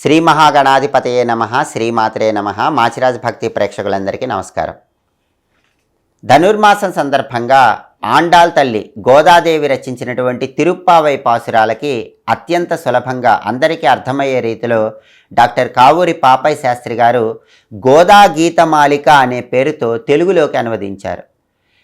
శ్రీ మహాగణాధిపతయే నమ శ్రీమాత్రే నమ. మాచిరాజ్ భక్తి ప్రేక్షకులందరికీ నమస్కారం. ధనుర్మాసం సందర్భంగా ఆండాల్ తల్లి గోదాదేవి రచించినటువంటి తిరుప్పావై పాసురాలకి అత్యంత సులభంగా అందరికీ అర్థమయ్యే రీతిలో డాక్టర్ కావూరి పాపయ్య శాస్త్రి గారు గోదా గీతమాలిక అనే పేరుతో తెలుగులోకి అనువదించారు.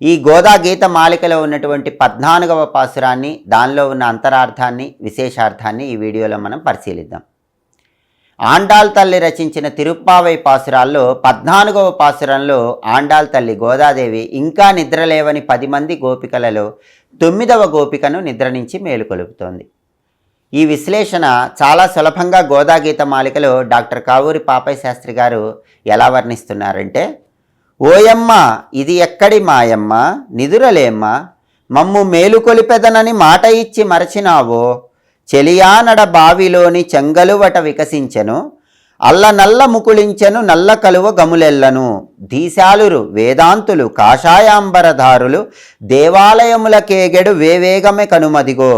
ఈ గోదా గీత మాలికలో ఉన్నటువంటి పద్నాలుగవ పాసురాన్ని దానిలో ఉన్న అంతరార్థాన్ని విశేషార్థాన్ని ఈ వీడియోలో మనం పరిశీలిద్దాం. ఆండాల్ తల్లి రచించిన తిరుప్పావై పాసురాల్లో పద్నాలుగవ పాసురంలో ఆండాల్ తల్లి గోదాదేవి ఇంకా నిద్రలేవని పది మంది గోపికలలో తొమ్మిదవ గోపికను నిద్ర నుంచి మేలుకొలుపుతోంది ఈ విశ్లేషణ చాలా సులభంగా గోదాగీత మాలికలో డాక్టర్ కావూరి పాపయ్య శాస్త్రి గారు ఎలా వర్ణిస్తున్నారంటే ఓయమ్మ ఇది ఎక్కడి మాయమ్మ? నిదురలేమ్మ. మమ్ము మేలుకొలిపెదనని మాట ఇచ్చి మరచినావో? చెలియానడ బావిలోని చెంగలువట వికసించెను అల్ల నల్ల ముకుళించెను నల్ల కలువ గములెల్లను దీశాలురు వేదాంతులు కాషాయాంబరధారులు దేవాలయములకేగెడు వేవేగమే కనుమదిగో.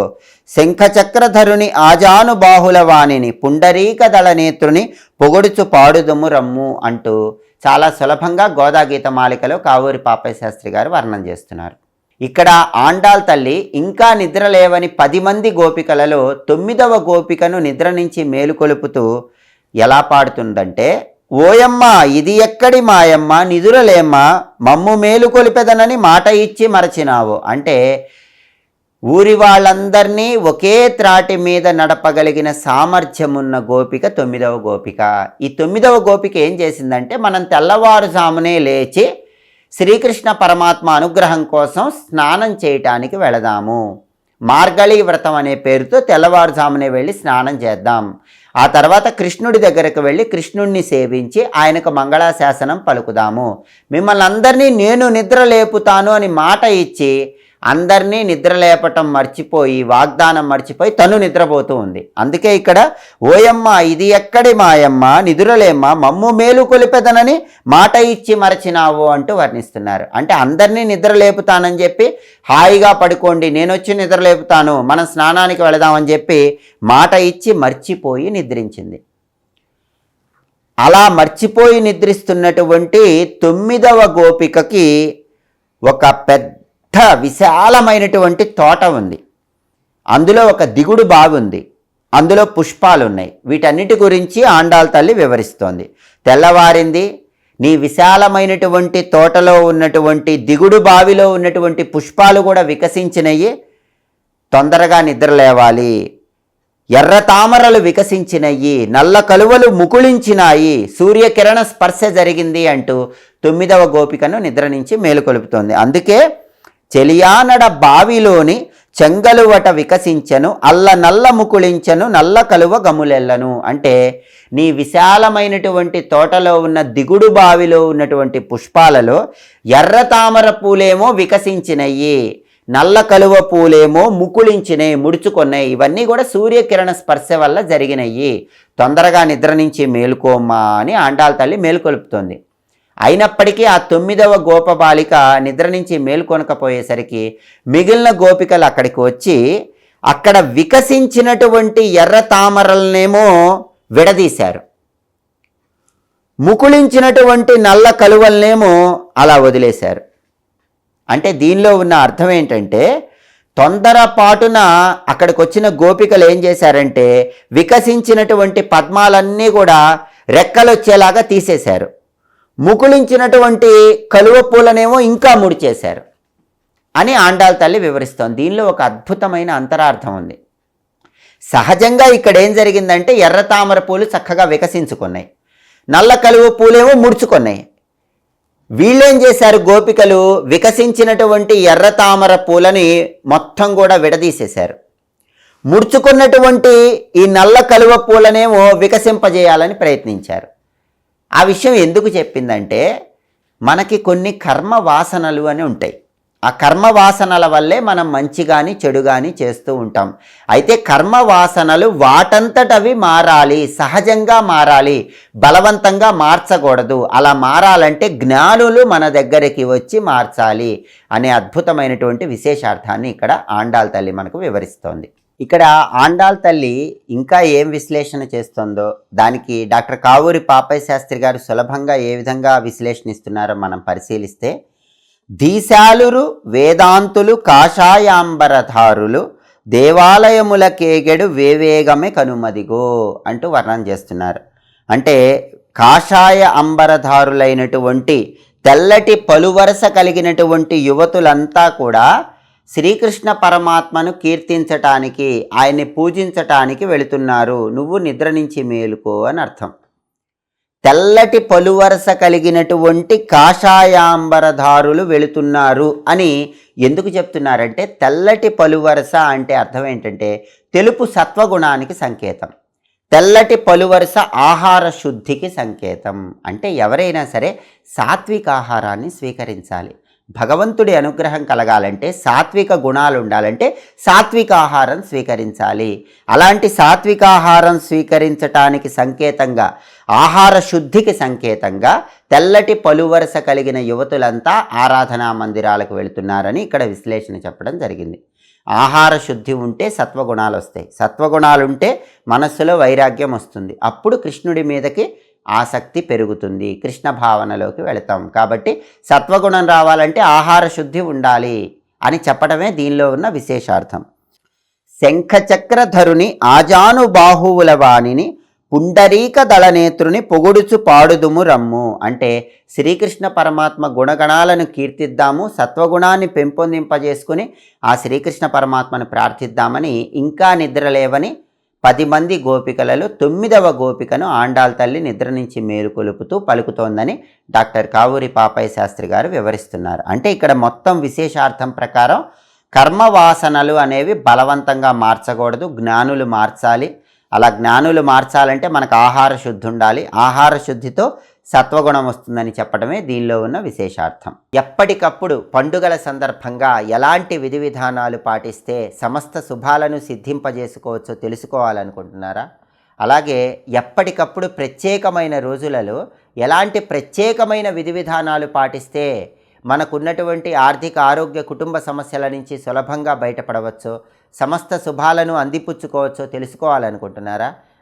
శంఖచక్రధరుని ఆజానుబాహుల వాణిని పుండరీక దళనేత్రుని పొగడుచు పాడుదుము రమ్ము అంటూ చాలా సులభంగా గోదాగీత మాలికలో కావూరి పాపయ్య శాస్త్రి గారు వర్ణన చేస్తున్నారు. ఇక్కడ ఆండాల్ తల్లి ఇంకా నిద్ర లేవని పది మంది గోపికలలో తొమ్మిదవ గోపికను నిద్ర నుంచి మేలుకొలుపుతూ ఎలా పాడుతుందంటే ఓయమ్మ ఇది ఎక్కడి మాయమ్మ? నిదురలేమ్మ? మమ్ము మేలుకొలిపెదనని మాట ఇచ్చి మరచినావు. అంటే ఊరి వాళ్ళందరినీ ఒకే త్రాటి మీద నడపగలిగిన సామర్థ్యమున్న గోపిక తొమ్మిదవ గోపిక. ఈ తొమ్మిదవ గోపిక ఏం చేసిందంటే మనం తెల్లవారుజామునే లేచి శ్రీకృష్ణ పరమాత్మ అనుగ్రహం కోసం స్నానం చేయటానికి వెళదాము. మార్గళి వ్రతం అనే పేరుతో తెల్లవారుజామునే వెళ్ళి స్నానం చేద్దాం. ఆ తర్వాత కృష్ణుడి దగ్గరకు వెళ్ళి కృష్ణుడిని సేవించి ఆయనకు మంగళాశాసనం పలుకుదాము. మిమ్మల్ని అందరినీ నేను నిద్ర లేపుతాను అని మాట ఇచ్చి అందరినీ నిద్ర లేపటం మర్చిపోయి వాగ్దానం మర్చిపోయి తను నిద్రపోతూ ఉంది. అందుకే ఇక్కడ ఓయమ్మ ఇది ఎక్కడి మాయమ్మ? నిదురలేమ్మ మమ్ము మేలు కొలిపెదనని మాట ఇచ్చి మరచినావు అంటూ వర్ణిస్తున్నారు. అంటే అందరినీ నిద్ర లేపుతానని చెప్పి హాయిగా పడుకోండి నేను వచ్చి నిద్ర లేపుతాను మనం స్నానానికి వెళదామని చెప్పి మాట ఇచ్చి మర్చిపోయి నిద్రించింది. అలా మర్చిపోయి నిద్రిస్తున్నటువంటి తొమ్మిదవ గోపికకి ఒక పెద్ద విశాలమైనటువంటి తోట ఉంది. అందులో ఒక దిగుడు బాగుంది అందులో పుష్పాలు ఉన్నాయి. వీటన్నిటి గురించి ఆండాల్ తల్లి వివరిస్తోంది. తెల్లవారింది నీ విశాలమైనటువంటి తోటలో ఉన్నటువంటి దిగుడు బావిలో ఉన్నటువంటి పుష్పాలు కూడా వికసించినవి తొందరగా నిద్రలేవాలి ఎర్ర తామరలు వికసించినయి నల్ల కలువలు ముకుళించినాయి. సూర్యకిరణ స్పర్శ జరిగింది అంటూ తొమ్మిదవ గోపికను నిద్ర నుంచి మేలుకొలుపుతోంది. అందుకే చెలియానడ బావిలోని చెంగలువట వికసించను అల్ల నల్ల ముకుళించను నల్ల కలువ గములెల్లను అంటే నీ విశాలమైనటువంటి తోటలో ఉన్న దిగుడు బావిలో ఉన్నటువంటి పుష్పాలలో ఎర్ర తామర పూలేమో వికసించినయి నల్ల కలువ పూలేమో ముకుళించినాయి ముడుచుకున్నాయి ఇవన్నీ కూడా సూర్యకిరణ స్పర్శ వల్ల జరిగినాయి తొందరగా నిద్ర నుంచి మేలుకోమ్మా అని ఆండాల తల్లి మేలుకొలుపుతోంది. అయినప్పటికీ ఆ తొమ్మిదవ గోపబాలిక నిద్ర నుంచి మేల్కొనకపోయేసరికి మిగిలిన గోపికలు అక్కడికి వచ్చి అక్కడ వికసించినటువంటి ఎర్ర తామరలనేమో విడదీశారు. ముకుళించినటువంటి నల్ల కలువలనేమో అలా వదిలేశారు. అంటే దీనిలో ఉన్న అర్థం ఏంటంటే తొందరపాటున అక్కడికి వచ్చిన గోపికలు ఏం చేశారంటే వికసించినటువంటి పద్మాలన్నీ కూడా రెక్కలొచ్చేలాగా తీసేశారు. ముకుళించినటువంటి కలువ పూలనేమో ఇంకా ముడిచేశారు అని ఆండాల తల్లి వివరిస్తోంది. దీనిలో ఒక అద్భుతమైన అంతరార్థం ఉంది. సహజంగా ఇక్కడ ఏం జరిగిందంటే ఎర్ర తామర పూలు చక్కగా వికసించుకున్నాయి. నల్ల కలువ పూలేమో ముడుచుకున్నాయి. వీళ్ళేం చేశారు గోపికలు? వికసించినటువంటి ఎర్ర తామర పూలని మొత్తం కూడా విడదీసేశారు. ముడుచుకున్నటువంటి ఈ నల్ల కలువ పూలనేమో వికసింపజేయాలని ప్రయత్నించారు. ఆ విషయం ఎందుకు చెప్పిందంటే మనకి కొన్ని కర్మ వాసనలు అని ఉంటాయి. ఆ కర్మ వాసనల వల్లే మనం మంచి కానీ చెడు కానీ చేస్తూ ఉంటాం. అయితే కర్మ వాసనలు వాటంతటవి మారాలి సహజంగా మారాలి బలవంతంగా మార్చకూడదు. అలా మారాలంటే జ్ఞానులు మన దగ్గరికి వచ్చి మార్చాలి అనే అద్భుతమైనటువంటి విశేషార్థాన్ని ఇక్కడ ఆండాల్ తల్లి మనకు వివరిస్తోంది. ఇక్కడ ఆండాల్ తల్లి ఇంకా ఏం విశ్లేషణ చేస్తుందో దానికి డాక్టర్ కావూరి పాపయ్య శాస్త్రి గారు సులభంగా ఏ విధంగా విశ్లేషణిస్తున్నారో మనం పరిశీలిస్తే దీశాలురు వేదాంతులు కాషాయాంబరధారులు దేవాలయములకేగెడు వేవేగమే కనుమదిగో అంటూ వర్ణన చేస్తున్నారు. అంటే కాషాయ అంబరధారులైనటువంటి తెల్లటి పలువరస కలిగినటువంటి యువతులంతా కూడా శ్రీకృష్ణ పరమాత్మను కీర్తించటానికి ఆయన్ని పూజించటానికి వెళుతున్నారు. నువ్వు నిద్ర నుంచి మేలుకో అని అర్థం. తెల్లటి పలువరస కలిగినటువంటి కాషాయాంబరధారులు వెళుతున్నారు అని ఎందుకు చెప్తున్నారంటే తెల్లటి పలువరస అంటే అర్థం ఏంటంటే తెలుపు సత్వగుణానికి సంకేతం. తెల్లటి పలువరస ఆహార శుద్ధికి సంకేతం. అంటే ఎవరైనా సరే సాత్విక ఆహారాన్ని స్వీకరించాలి. భగవంతుడి అనుగ్రహం కలగాలంటే సాత్విక గుణాలు ఉండాలంటే సాత్విక ఆహారం స్వీకరించాలి. అలాంటి సాత్విక ఆహారం స్వీకరించటానికి సంకేతంగా ఆహార శుద్ధికి సంకేతంగా తెల్లటి పలువరస కలిగిన యువతులంతా ఆరాధనా మందిరాలకు వెళుతున్నారని ఇక్కడ విశ్లేషణ చెప్పడం జరిగింది. ఆహార శుద్ధి ఉంటే సత్వగుణాలు వస్తాయి. సత్వగుణాలు ఉంటే మనస్సులో వైరాగ్యం వస్తుంది. అప్పుడు కృష్ణుడి మీదకి ఆసక్తి పెరుగుతుంది. కృష్ణ భావనలోకి వెళతాం. కాబట్టి సత్వగుణం రావాలంటే ఆహార శుద్ధి ఉండాలి అని చెప్పడమే దీనిలో ఉన్న విశేషార్థం. శంఖచక్రధరుని ఆజానుబాహువుల వాణిని పుండరీక దళనేత్రుని పొగుడుచు పాడుదుము రమ్ము. అంటే శ్రీకృష్ణ పరమాత్మ గుణగణాలను కీర్తిద్దాము సత్వగుణాన్ని పెంపొందింపజేసుకుని ఆ శ్రీకృష్ణ పరమాత్మను ప్రార్థిద్దామని ఇంకా నిద్రలేవని పది మంది గోపికలలో తొమ్మిదవ గోపికను ఆండాల్ తల్లి నిద్ర నుంచి మేలుకొలుపుతూ పలుకుతోందని డాక్టర్ కావూరి పాపయ్య శాస్త్రి గారు వివరిస్తున్నారు. అంటే ఇక్కడ మొత్తం విశేషార్థం ప్రకారం కర్మవాసనలు అనేవి బలవంతంగా మార్చకూడదు జ్ఞానులు మార్చాలి. అలా జ్ఞానులు మార్చాలంటే మనకు ఆహార శుద్ధి ఉండాలి. ఆహార శుద్ధితో సత్వగుణం వస్తుందని చెప్పడమే దీనిలో ఉన్న విశేషార్థం. ఎప్పటికప్పుడు పండుగల సందర్భంగా ఎలాంటి విధి విధానాలు పాటిస్తే సమస్త శుభాలను సిద్ధింపజేసుకోవచ్చో తెలుసుకోవాలనుకుంటున్నారా? అలాగే ఎప్పటికప్పుడు ప్రత్యేకమైన రోజులలో ఎలాంటి ప్రత్యేకమైన విధి విధానాలు పాటిస్తే మనకున్నటువంటి ఆర్థిక ఆరోగ్య కుటుంబ సమస్యల నుంచి సులభంగా బయటపడవచ్చో సమస్త శుభాలను అందిపుచ్చుకోవచ్చో తెలుసుకోవాలనుకుంటున్నారా?